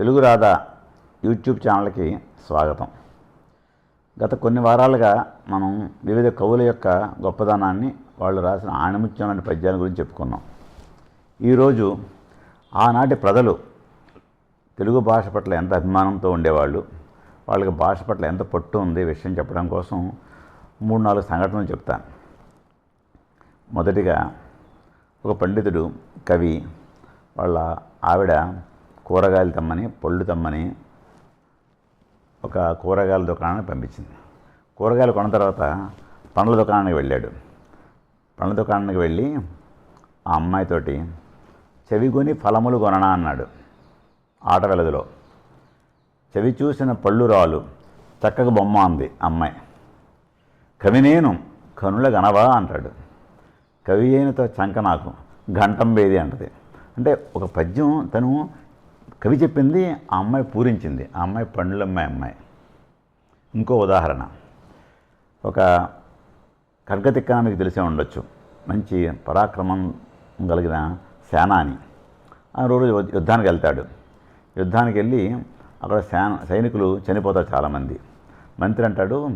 Telugu Radha YouTube ఛానల్కి స్వాగతం. గత కొన్ని వారాలుగా మనం వివిధ కవుల యొక్క గొప్పదనాన్ని వాళ్ళు రాసిన ఆణిముత్యం లాంటి పద్యాల గురించి చెప్పుకున్నాం. ఈరోజు ఆనాటి ప్రజలు తెలుగు భాష పట్ల ఎంత అభిమానంతో ఉండేవాళ్ళు వాళ్ళకి భాష పట్ల ఎంత పట్టు ఉంది విషయం చెప్పడం కోసం మూడు నాలుగు సంఘటనలు చెప్తాను. మొదటిగా ఒక పండితుడు కవి వాళ్ళ ఆవిడ కూరగాయలు తమ్మని పళ్ళు తమ్మని ఒక కూరగాయల దుకాణానికి పంపించింది. కూరగాయలు కొన్న తర్వాత పండ్ల దుకాణానికి వెళ్ళాడు. పండ్ల దుకాణానికి వెళ్ళి ఆ అమ్మాయితోటి చెవి కొని ఫలములు కొననా? అన్నాడు. ఆట వెలదిలో చెవి చూసిన పళ్ళు రాలు చక్కగా బొమ్మ అంది అమ్మాయి. కవి నేను కనుల గనవా? అంటాడు. కవి అయినతో చంక నాకు ఘంటం వేది అంటది. అంటే ఒక పద్యం తను కవి చెప్పింది ఆ అమ్మాయి పూరించింది. ఆ అమ్మాయి పండ్లమ్మాయి అమ్మాయి ఇంకో ఉదాహరణ. ఒక కర్గతిక్క మీకు తెలిసే ఉండొచ్చు. మంచి పరాక్రమం కలిగిన సేనాని. ఆ రోజు యుద్ధానికి వెళ్తాడు. యుద్ధానికి వెళ్ళి అక్కడ సేన సైనికులు చనిపోతారు చాలామంది. మంత్రి అంటాడు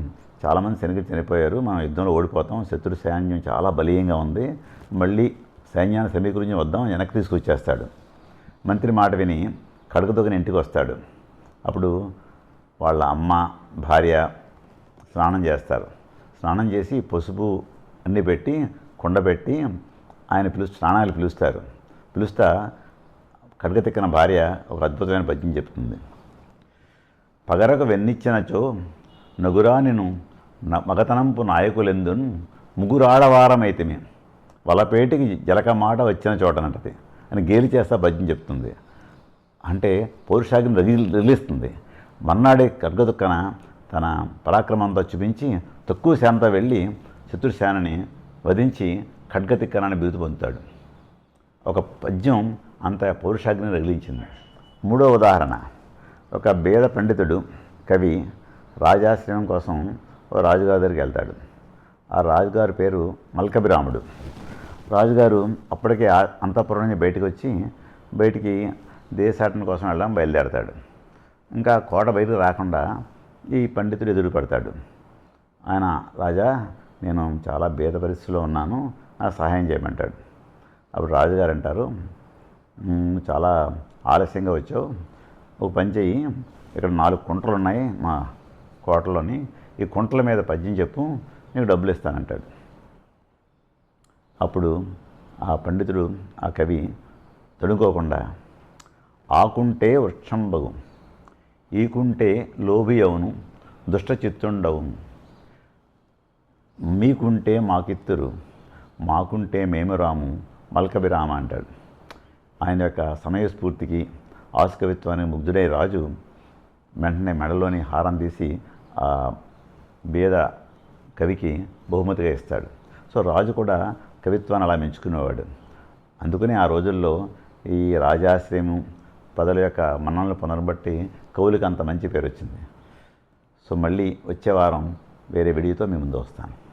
చాలామంది సైనికులు చనిపోయారు. మనం యుద్ధంలో ఓడిపోతాం. శత్రు సైన్యం చాలా బలీయంగా ఉంది. మళ్ళీ సైన్యాన్ని సమీకరించి వద్దాం. వెనక్కి తీసుకొచ్చేస్తాడు. మంత్రి మాట విని కడుగుతొగిన ఇంటికి వస్తాడు. అప్పుడు వాళ్ళ అమ్మ భార్య స్నానం చేస్తారు. స్నానం చేసి పసుపు అన్ని పెట్టి కుండ పెట్టి ఆయన పిలు స్నానాలు పిలుస్తారు. పిలుస్తా కడగతిక్కిన భార్య ఒక అద్భుతమైన పద్యం చెప్తుంది. పగరకు వెన్నిచ్చినచో నగురా నేను మగతనంపు నాయకులెందున్ ముగ్గురాడవారమైతిమి వలపేటికి జలక మాట వచ్చిన చోటనంటది అని గేలి చేస్తా పద్యం చెప్తుంది. అంటే పౌరుషాగ్ని రగి రగిలిస్తుంది మన్నాడే ఖడ్గదుక్కన తన పరాక్రమంతో చూపించి తక్కువ శానంతో వెళ్ళి శత్రుశానని వధించి ఖడ్గతిక్కనాన్ని బిరుదు పొందుతాడు. ఒక పద్యం అంత పౌరుషాగ్ని రగిలించింది. మూడో ఉదాహరణ. ఒక బేద పండితుడు కవి రాజాశ్రయం కోసం ఓ రాజుగారి దగ్గరికి వెళ్తాడు. ఆ రాజుగారి పేరు మల్కభిరాముడు. రాజుగారు అప్పటికే అంతఃపురం నుంచి బయటకు వచ్చి బయటికి దేశాటన కోసం వెళ్ళడం బయలుదేరతాడు. ఇంకా కోట బయటకు రాకుండా ఈ పండితుడు ఎదురు పడతాడు ఆయన రాజా నేను చాలా భేద పరిస్థితిలో ఉన్నాను నాకు సహాయం చేయమంటాడు. అప్పుడు రాజుగారు అంటారు చాలా ఆలస్యంగా వచ్చావు. ఒక పని చెయ్యి. ఇక్కడ నాలుగు కుంటలు ఉన్నాయి మా కోటలోని. ఈ కుంటల మీద పద్యం చెప్పు నీకు డబ్బులు ఇస్తానంటాడు. అప్పుడు ఆ పండితుడు ఆ కవి తడుకోకుండా ఆకుంటే వృక్షంబగు ఈకుంటే లోభి అవును దుష్ట చిత్తుండవును మీకుంటే మాకిత్తురు మాకుంటే మేము రాము మల్కభిరామ అంటాడు. ఆయన యొక్క సమయస్ఫూర్తికి ఆస్కవిత్వానికి ముగ్ధుడై రాజు వెంటనే మెడలోని హారం తీసి ఆ బేద కవికి బహుమతిగా ఇస్తాడు. సో రాజు కూడా కవిత్వాన్ని అలా మెంచుకునేవాడు అందుకని ఆ రోజుల్లో ఈ రాజాశ్రయము ప్రజల యొక్క మన్ననలు పునర్బట్టి కవులకు అంత మంచి పేరు వచ్చింది సో మళ్ళీ వచ్చే వారం వేరే విడియోతో మీ ముందు వస్తాను.